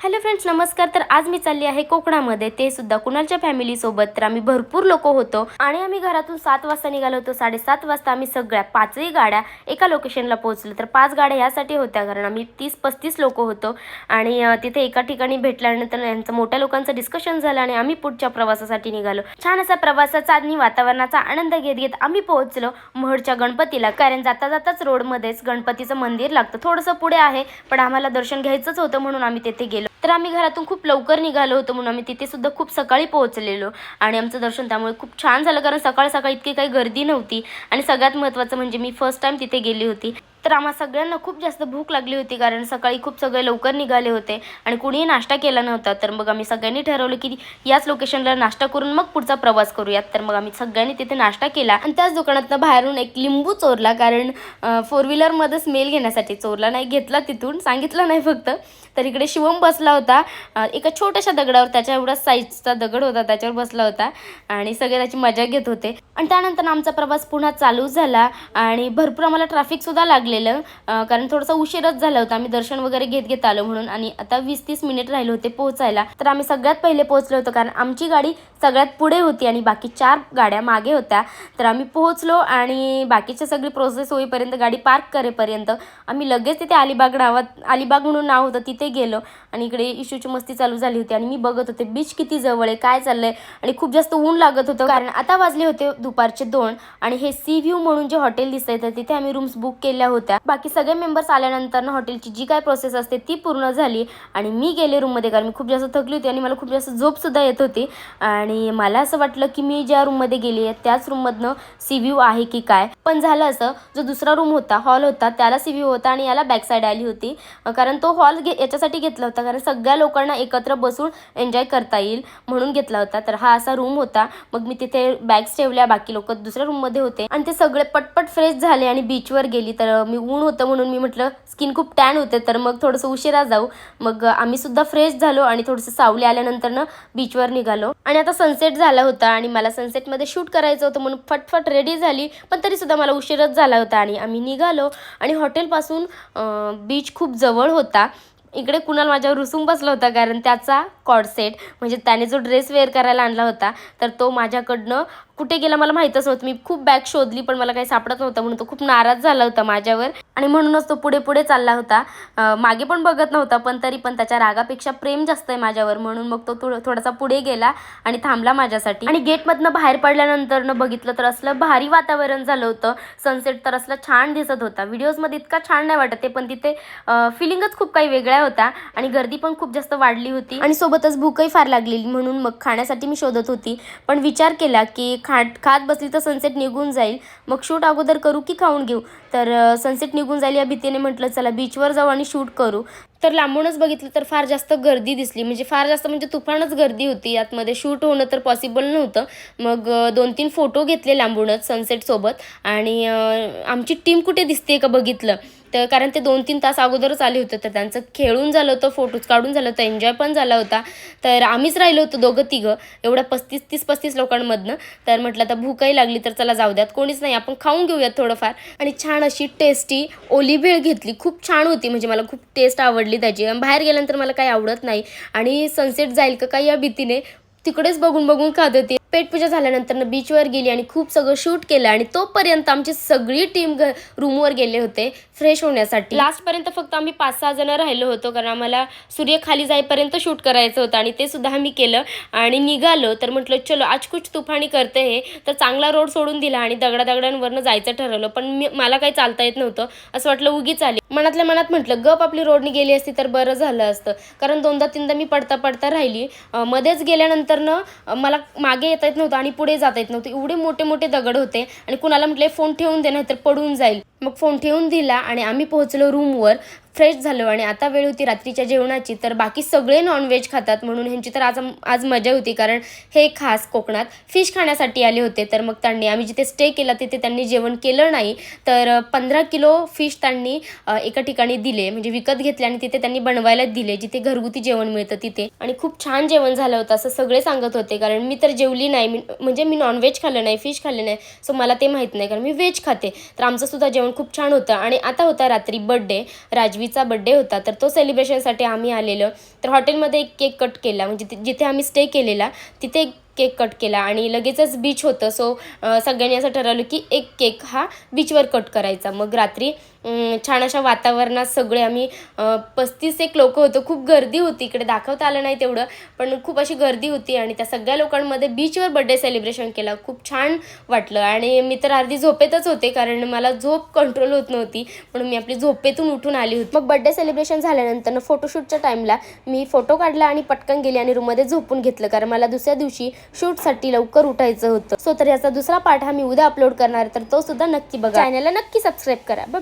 Hello friends नमस्कार. तर आज मी चालली आहे कोकणामध्ये. ते सुद्धा कुणालच्या फॅमिलीसोबत तर आम्ही भरपूर लोक होतो आणि आम्ही घरातून सात वाजता निघालो होतो. साडेसात वाजता आम्ही सगळ्या पाचही गाड्या एका लोकेशनला पोहोचलो. तर पाच गाड्या यासाठी होत्या कारण आम्ही तीस पस्तीस लोक होतो. आणि तिथे एका ठिकाणी भेटल्यानंतर यांचं मोठ्या लोकांचं डिस्कशन झालं आणि आम्ही पुढच्या प्रवासासाठी निघालो. छान असा प्रवासाचा आणि वातावरणाचा आनंद घेत घेत आम्ही पोहोचलो महडच्या गणपतीला. कारण जाता जाताच रोडमध्येच गणपतीचं मंदिर लागतं. थोडंसं पुढे आहे पण आम्हाला दर्शन घ्यायचंच होतं म्हणून आम्ही तेथे गेलो. तर आम्ही घरातून खूप लवकर निघालो होतो म्हणून आम्ही तिथे सुद्धा खूप सकाळी पोहोचलेलो. आणि आमचं दर्शन त्यामुळे खूप छान झालं कारण सकाळ सकाळी इतकी काही गर्दी नव्हती. आणि सगळ्यात महत्त्वाचं म्हणजे मी फर्स्ट टाइम तिथे गेली होती. तर आम्हा सगळ्यांना खूप जास्त भूक लागली होती कारण सकाळी खूप सगळे लवकर निघाले होते आणि कुणीही नाश्ता केला नव्हता. तर मग आम्ही सगळ्यांनी ठरवलं की याच लोकेशनला नाश्ता करून मग पुढचा प्रवास करूयात. तर मग आम्ही सगळ्यांनी तिथे नाश्ता केला आणि त्याच दुकानातनं बाहेरून एक लिंबू चोरला कारण फोर व्हीलरमध्ये स्मेल घेण्यासाठी चोरला नाही घेतला तिथून सांगितलं नाही फक्त. तर इकडे शिवम बसला होता एका छोट्याशा दगडावर त्याच्या एवढा साईजचा दगड होता त्याच्यावर बसला होता आणि सगळे त्याची मजा घेत होते. आणि त्यानंतर आमचा प्रवास पुन्हा चालू झाला आणि भरपूर आम्हाला ट्रॅफिकसुद्धा लागलेलं. कारण थोडासा उशीरच झाला होता. आम्ही दर्शन वगैरे घेत घेत आलो म्हणून आणि आता वीस तीस मिनिट राहिले होते पोहोचायला. तर आम्ही सगळ्यात पहिले पोहोचलो होतो कारण आमची गाडी सगळ्यात पुढे होती आणि बाकी चार गाड्या मागे होत्या. तर आम्ही पोहोचलो आणि बाकीची सगळी प्रोसेस होईपर्यंत गाडी पार्क करेपर्यंत आम्ही लगेच तिथे अलिबाग नावात अलिबाग म्हणून नाव होतं तिथे गेलो. आणि इकडे इशूची मस्ती चालू झाली होती आणि मी बघत होते बीच किती जवळ आहे? काय चाललंय? आणि खूप जास्त ऊन लागत होतं कारण आता वाजले होते दुपारचे दोन आणि हे सी व्ह्यू म्हणून जे हॉटेल दिसतंय तर तिथे आम्ही रूम्स बुक केल्या होत्या होत्या. बाकी सगळे मेंबर्स आल्यानंतर ना हॉटेलची जी काय प्रोसेस असते ती पूर्ण झाली. आणि मी गेले रूममध्ये कारण मी खूप जास्त थकली होती आणि मला खूप जास्त झोपसुद्धा येत होती. आणि मला असं वाटलं की मी ज्या रूममध्ये गेली आहे त्याच रूममधनं सी व्ह्यू आहे की काय? पण झालं असं जो दुसरा रूम होता हॉल होता त्याला सी व्ह्यू होता आणि याला बॅक साईड आली होती. कारण तो हॉल घे याच्यासाठी घेतला होता. कारण सगळ्या लोकांना एकत्र बसून एन्जॉय करता येईल म्हणून घेतला होता. तर हा असा रूम होता. मग मी तिथे बॅग्स ठेवल्या बाकी लोक दुसऱ्या रूममध्ये होते. आणि ते सगळे पटपट फ्रेश झाले आणि बीचवर गेली. तर मी ऊन होतं म्हणून मी म्हटलं स्किन खूप टॅन होते तर मग थोडंसं उशिरा जाऊ. मग आम्ही सुद्धा फ्रेश झालो आणि थोडंसं सावली आल्यानंतर ना बीचवर निघालो. आणि आता सनसेट झाला होता आणि मला सनसेटमध्ये शूट करायचं होतं म्हणून फटफट रेडी झाली पण तरीसुद्धा मला उशीरच झाला होता आणि आम्ही निघालो. आणि हॉटेलपासून बीच खूप जवळ होता. इकडे कुणाल माझ्यावर रुसून बसला होता कारण त्याचा कॉडसेट म्हणजे त्याने जो ड्रेस वेअर करायला आणला होता तर तो माझ्याकडनं कुठे गेला मला माहीतच नव्हतं. मी खूप बॅग शोधली पण मला काही सापडत नव्हतं म्हणून तो खूप नाराज झाला होता माझ्यावर. आणि म्हणूनच तो पुढे पुढे चालला होता. मागे पण बघत नव्हता पण तरी पण त्याच्या रागापेक्षा प्रेम जास्त आहे माझ्यावर. म्हणून मग तो थोडं थोडासा पुढे गेला आणि थांबला माझ्यासाठी. आणि गेटमधनं बाहेर पडल्यानंतर न बघितलं तर असलं भारी वातावरण झालं होतं. सनसेट तर असलं छान दिसत होता. व्हिडिओजमध्ये इतका छान नाही वाटत ते पण तिथे फिलिंगच खूप काही वेगळ्या होत्या आणि गर्दी पण खूप जास्त वाढली होती. आणि सोबतच भूकही फार लागलेली म्हणून मग खाण्यासाठी मी शोधत होती. पण विचार केला की खाट खात बसली तर सनसेट निघून जाईल. मग शूट अगोदर करू की खाऊन घेऊ? तर सनसेट निघून जाईल या भीतीने म्हटलं चला बीचवर जाऊ आणि शूट करू. तर लांबूनच बघितलं तर फार जास्त गर्दी दिसली. म्हणजे फार जास्त म्हणजे तुफानच गर्दी होती. यातमध्ये शूट होणं तर पॉसिबल नव्हतं. मग दोन तीन फोटो घेतले लांबूनच सनसेटसोबत आणि आमची टीम कुठे दिसते का बघितलं? तर कारण ते दोन तीन तास अगोदरच आले होते तर त्यांचं खेळून झालं होतं फोटोज काढून झालं होतं एन्जॉय पण झाला होता. तर आम्हीच राहिलो होतो दोघं तिघं एवढ्या पस्तीस तीस पस्तीस लोकांमधनं. तर म्हटलं आता भूकही लागली तर चला जाऊ द्यात. कोणीच नाही आपण खाऊन घेऊयात थोडंफार. आणि छान अशी टेस्टी ओली भेळ घेतली. खूप छान होती म्हणजे मला खूप टेस्ट आवडली त्याची. आणि बाहेर गेल्यानंतर मला काही आवडत नाही. आणि सनसेट जाईल का काही या भीतीने तिकडेच बघून बघून खात होती. पेटपूजा झाल्यानंतर बीचवर गेली आणि खूप सगळं शूट केलं आणि तोपर्यंत आमची सगळी टीम घ रूमवर गेले होते फ्रेश होण्यासाठी. लास्टपर्यंत फक्त आम्ही पाच सहा जण राहिलो होतो कारण आम्हाला सूर्य खाली जाईपर्यंत शूट करायचं होतं आणि ते सुद्धा आम्ही केलं आणि निघालो. तर म्हटलं चलो आज कुछ तुफानी करते हे. तर चांगला रोड सोडून दिला आणि दगडा दगडांवरनं जायचं ठरवलं. पण मी मला काही चालता येत नव्हतं. असं वाटलं उगीच आली. मनातल्या मनात म्हटलं गप आपली रोडनी गेली असती तर बरं झालं असतं. कारण दोनदा तीनदा मी पडता पडता राहिली मध्येच गेल्यानंतरनं मला मागे येता येत नव्हतं आणि पुढे जाता येत नव्हतं. एवढे मोठे मोठे दगड होते आणि कुणाला म्हटले फोन ठेवून दे नाहीतर पडून जाईल. मग फोन ठेवून दिला आणि आम्ही पोहोचलो रूमवर. फ्रेश झालो आणि आता वेळ होती रात्रीच्या जेवणाची. तर बाकी सगळे नॉनव्हेज खातात म्हणून ह्यांची तर आज आज मजा होती कारण हे खास कोकणात फिश खाण्यासाठी आले होते. तर मग त्यांनी आम्ही जिथे स्टे केला तिथे त्यांनी जेवण केलं नाही. तर पंधरा किलो फिश त्यांनी एका ठिकाणी दिले. म्हणजे विकत घेतले आणि तिथे त्यांनी बनवायला दिले जिथे घरगुती जेवण मिळतं तिथे. आणि खूप छान जेवण झालं होतं असं सगळे सांगत होते. कारण मी तर जेवली नाही. मी म्हणजे मी नॉनव्हेज खाल्लं नाही फिश खाल्लं नाही. सो मला ते माहीत नाही कारण मी व्हेज खाते. तर आमचं सुद्धा जेवण खूप छान होतं. आणि आता होता रात्री बड्डे राजवीचा बड्डे होता. तर तो सेलिब्रेशनसाठी आम्ही आलेलो. तर हॉटेलमध्ये एक केक कट केला. म्हणजे जिथे आम्ही स्टे केलेला तिथे एक केक कट केला आणि लगेचच बीच होतं. सो सगळ्यांनी असं ठरवलं की एक केक हा बीचवर कट करायचा. मग रात्री छान अशा वातावरणात सगळे आम्ही पस्तीस एक लोक होतो. खूप गर्दी होती. इकडे दाखवता आलं नाही तेवढं पण खूप अशी गर्दी होती आणि त्या सगळ्या लोकांमध्ये बीचवर बड्डे सेलिब्रेशन केला. खूप छान वाटलं. आणि मी तर अर्धी झोपेतच होते कारण मला झोप कंट्रोल होत नव्हती. म्हणून मी आपली झोपेतून उठून आली होती. मग बड्डे सेलिब्रेशन झाल्यानंतर फोटोशूटच्या टाईमला मी फोटो काढला आणि पटकन गेली आणि रूममध्ये झोपून घेतलं. कारण मला दुसऱ्या दिवशी शूटसाठी लवकर उठायचं होतं. सो तर याचा दुसरा पार्ट हा मी उद्या अपलोड करणार आहे, तर तो सुद्धा नक्की बघा. चॅनलला नक्की सबस्क्राईब करा. बाय